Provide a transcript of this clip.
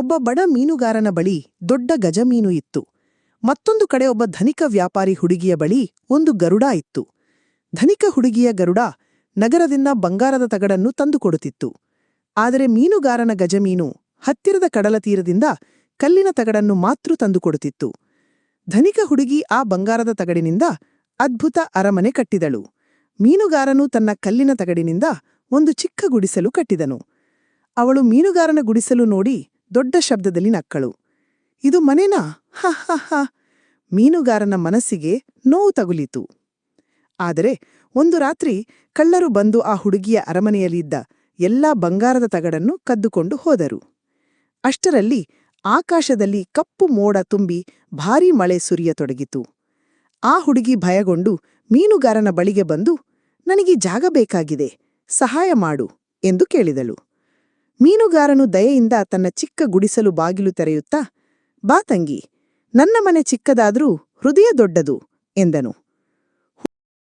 ಒಬ್ಬ ಬಡ ಮೀನುಗಾರನ ಬಳಿ ದೊಡ್ಡ ಗಜಮೀನು ಇತ್ತು. ಮತ್ತೊಂದು ಕಡೆ ಒಬ್ಬ ಧನಿಕ ವ್ಯಾಪಾರಿ ಹುಡುಗಿಯ ಬಳಿ ಒಂದು ಗರುಡ ಇತ್ತು. ಧನಿಕ ಹುಡುಗಿಯ ಗರುಡ ನಗರದಿಂದ ಬಂಗಾರದ ತಗಡನ್ನು ತಂದುಕೊಡುತ್ತಿತ್ತು ಆದರೆ ಮೀನುಗಾರನ ಗಜಮೀನು ಹತ್ತಿರದ ಕಡಲತೀರದಿಂದ ಕಲ್ಲಿನ ತಗಡನ್ನು ಮಾತ್ರ ತಂದುಕೊಡುತ್ತಿತ್ತು ಧನಿಕ ಹುಡುಗಿ ಆ ಬಂಗಾರದ ತಗಡಿನಿಂದ ಅದ್ಭುತ ಅರಮನೆ ಕಟ್ಟಿದಳು. ಮೀನುಗಾರನು ತನ್ನ ಕಲ್ಲಿನ ತಗಡಿನಿಂದ ಒಂದು ಚಿಕ್ಕ ಗುಡಿಸಲು ಕಟ್ಟಿದನು. ಅವಳು ಮೀನುಗಾರನ ಗುಡಿಸಲು ನೋಡಿ ದೊಡ್ಡ ಶಬ್ದದಲ್ಲಿ ನಕ್ಕಳು. ಇದು ಮನೆನಾ ಹ ಹ ಮೀನುಗಾರನ ಮನಸ್ಸಿಗೆ ನೋವು ತಗುಲಿತು. ಆದರೆ ಒಂದು ರಾತ್ರಿ ಕಳ್ಳರು ಬಂದು ಆ ಹುಡುಗಿಯ ಅರಮನೆಯಲ್ಲಿದ್ದ ಎಲ್ಲಾ ಬಂಗಾರದ ತಗಡನ್ನು ಕದ್ದುಕೊಂಡು ಹೋದರು. ಅಷ್ಟರಲ್ಲಿ ಆಕಾಶದಲ್ಲಿ ಕಪ್ಪು ಮೋಡ ತುಂಬಿ ಭಾರೀ ಮಳೆ ಸುರಿಯತೊಡಗಿತು. ಆ ಹುಡುಗಿ ಭಯಗೊಂಡು ಮೀನುಗಾರನ ಬಳಿಗೆ ಬಂದು, ನನಗೆ ಜಾಗ ಬೇಕಾಗಿದೆ, ಸಹಾಯ ಮಾಡು ಎಂದು ಕೇಳಿದಳು. ಮೀನುಗಾರನು ದಯೆಯಿಂದ ತನ್ನ ಚಿಕ್ಕ ಗುಡಿಸಲು ಬಾಗಿಲು ತೆರೆಯುತ್ತಾ, ಬಾ ತಂಗಿ, ನನ್ನ ಮನೆ ಚಿಕ್ಕದಾದರೂ ಹೃದಯ ದೊಡ್ಡದು, ಎಂದನು.